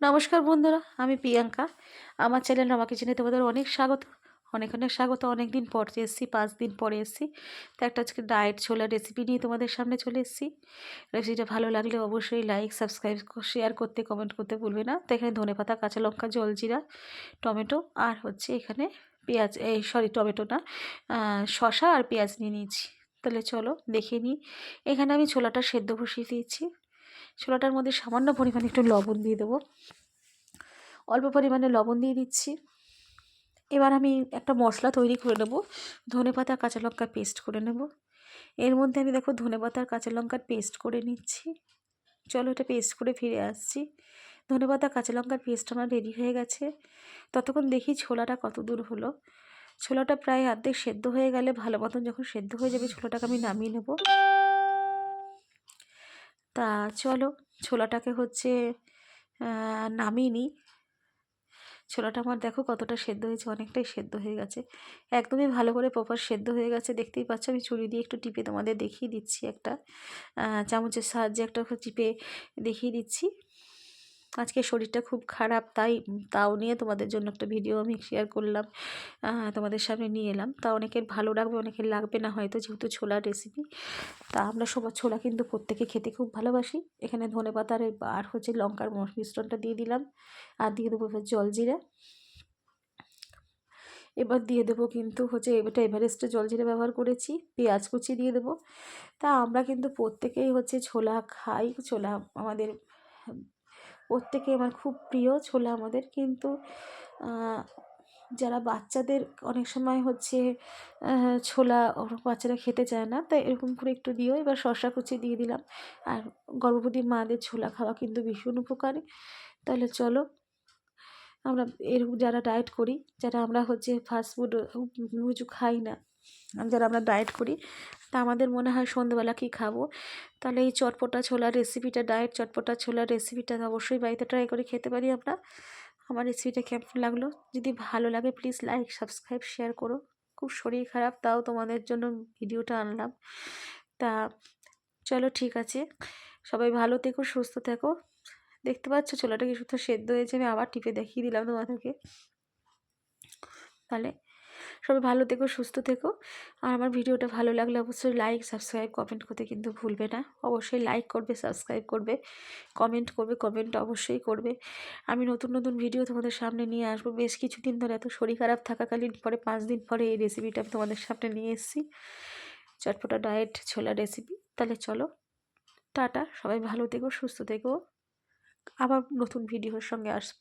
নমস্কার বন্ধুরা, আমি প্রিয়াঙ্কা। আমার চ্যানেল রমা কিচেনে তোমাদের অনেক স্বাগত। অনেক অনেক স্বাগত অনেক দিন পর এসেছি পাঁচ দিন পরে এসেছি। তো একটা আজকে ডায়েট ছোলা রেসিপি নিয়ে তোমাদের সামনে চলে এসেছি। রেসিপিটা ভালো লাগলে অবশ্যই লাইক সাবস্ক্রাইব শেয়ার করতে কমেন্ট করতে ভুলবে না। তো এখানে ধনে পাতা, কাঁচা লঙ্কা, জলজিরা, টমেটো আর হচ্ছে এখানে পেঁয়াজ, এই সরি টমেটো না শশা আর পেঁয়াজ নিয়ে নিয়েছি। তাহলে চলো দেখে নিই। এখানে আমি ছোলাটা সেদ্ধ বসিয়ে দিয়েছি। ছোলাটার মধ্যে সামান্য পরিমাণে একটু লবণ দিয়ে দেবো। অল্প পরিমাণে লবণ দিয়ে দিচ্ছি। এবার আমি একটা মশলা তৈরি করে নেব। ধনে পাতা, কাঁচা লঙ্কা পেস্ট করে নেব। এর মধ্যে আমি দেখো ধনে পাতার, কাঁচা লঙ্কার পেস্ট করে নিচ্ছি। চলো এটা পেস্ট করে ফিরে আসছি। ধনে পাতা, কাঁচা লঙ্কার পেস্ট আমার রেডি হয়ে গেছে। ততক্ষণ দেখি ছোলাটা কত দূর হলো। ছোলাটা প্রায় অর্ধেক সেদ্ধ হয়ে গেলে ভালো মতন যখন সেদ্ধ হয়ে যাবে ছোলাটাকে আমি নামিয়ে নেব। তা চলো, ছোলাটাকে হচ্ছে নামিয়ে নিই। ছোলাটা আমার দেখো কতটা সেদ্ধ হয়েছে, অনেকটাই সেদ্ধ হয়ে গেছে। একদমই ভালো করে প্রপার সেদ্ধ হয়ে গেছে। দেখতেই পাচ্ছ, আমি চুরি দিয়ে একটু টিপে তোমাদের দেখিয়ে দিচ্ছি একটা চামচের সাহায্যে একটা চিপে দেখিয়ে দিচ্ছি। আজকে শরীরটা খুব খারাপ, তাই তাও নিয়ে তোমাদের জন্য একটা ভিডিও আমি শেয়ার করলাম তোমাদের সামনে নিয়ে এলাম। তা অনেকের ভালো লাগবে, অনেকের লাগবে না হয়তো, যেহেতু ছোলার রেসিপি তা আমরা সবার ছোলা কিন্তু প্রত্যেকে খেতে খুব ভালোবাসি। এখানে ধনে পাতার আর হচ্ছে লঙ্কার মিশ্রণটা দিয়ে দিলাম, আর দিয়ে দেবো এবার জলজিরা এবার দিয়ে দেবো কিন্তু হচ্ছে এটা এভারেস্টে জলজিরা ব্যবহার করেছি, পেঁয়াজ কুচি দিয়ে দেবো। তা আমরা কিন্তু প্রত্যেকেই হচ্ছে ছোলা খাই, ছোলা আমাদের প্রত্যেকে আমার খুব প্রিয় ছোলা আমাদের। কিন্তু যারা বাচ্চাদের অনেক সময় হচ্ছে ছোলা বাচ্চারা খেতে চায় না, তাই এরকম করে একটু দিও এবার শশা কুচি দিয়ে দিলাম। আর গর্ভবতী মাদের ছোলা খাওয়া কিন্তু ভীষণ উপকারী। তাহলে চলো, আমরা এরকম যারা ডায়েট করি, যারা আমরা হচ্ছে ফাস্টফুড কিছু খাই না, যারা আমরা ডায়েট করি তা আমাদের মনে হয় সন্ধ্যেবেলা কী খাব। তাহলে এই চটপটা ছোলার রেসিপিটা ডায়েট চটপটা ছোলার রেসিপিটা অবশ্যই বাড়িতে ট্রাই করে খেতে পারি আমরা। আমার রেসিপিটা কেমন লাগল? যদি ভালো লাগে প্লিজ লাইক সাবস্ক্রাইব শেয়ার করো। খুব শরীর খারাপ, তাও তোমাদের জন্য ভিডিওটা আনলাম। তা চলো ঠিক আছে। সবাই ভালো থেকো, সুস্থ থেকো। দেখতে পাচ্ছ ছোলাটা কি সুস্থ সেদ্ধ হয়েছে, আমি আবার টিপে দেখিয়ে দিলাম তোমাদেরকে। তাহলে সবাই ভালো থেকো, সুস্থ থেকো। আর আমার ভিডিওটা ভালো লাগলে অবশ্যই লাইক সাবস্ক্রাইব কমেন্ট করতে কিন্তু ভুলবে না। অবশ্যই লাইক করবে সাবস্ক্রাইব করবে কমেন্ট করবে কমেন্ট অবশ্যই করবে। আমি নতুন নতুন ভিডিও তোমাদের সামনে নিয়ে আসব। বেশ কিছুদিন ধরে এত শরীর খারাপ থাকাকালীন পরে পাঁচ দিন পরে এই রেসিপিটা আমি তোমাদের সামনে নিয়ে এসেছি। চটপটা ডায়েট ছোলা রেসিপি তাহলে চলো, টাটা। সবাই ভালো থেকো, সুস্থ থেকো। আবার নতুন ভিডিওর সঙ্গে আসব।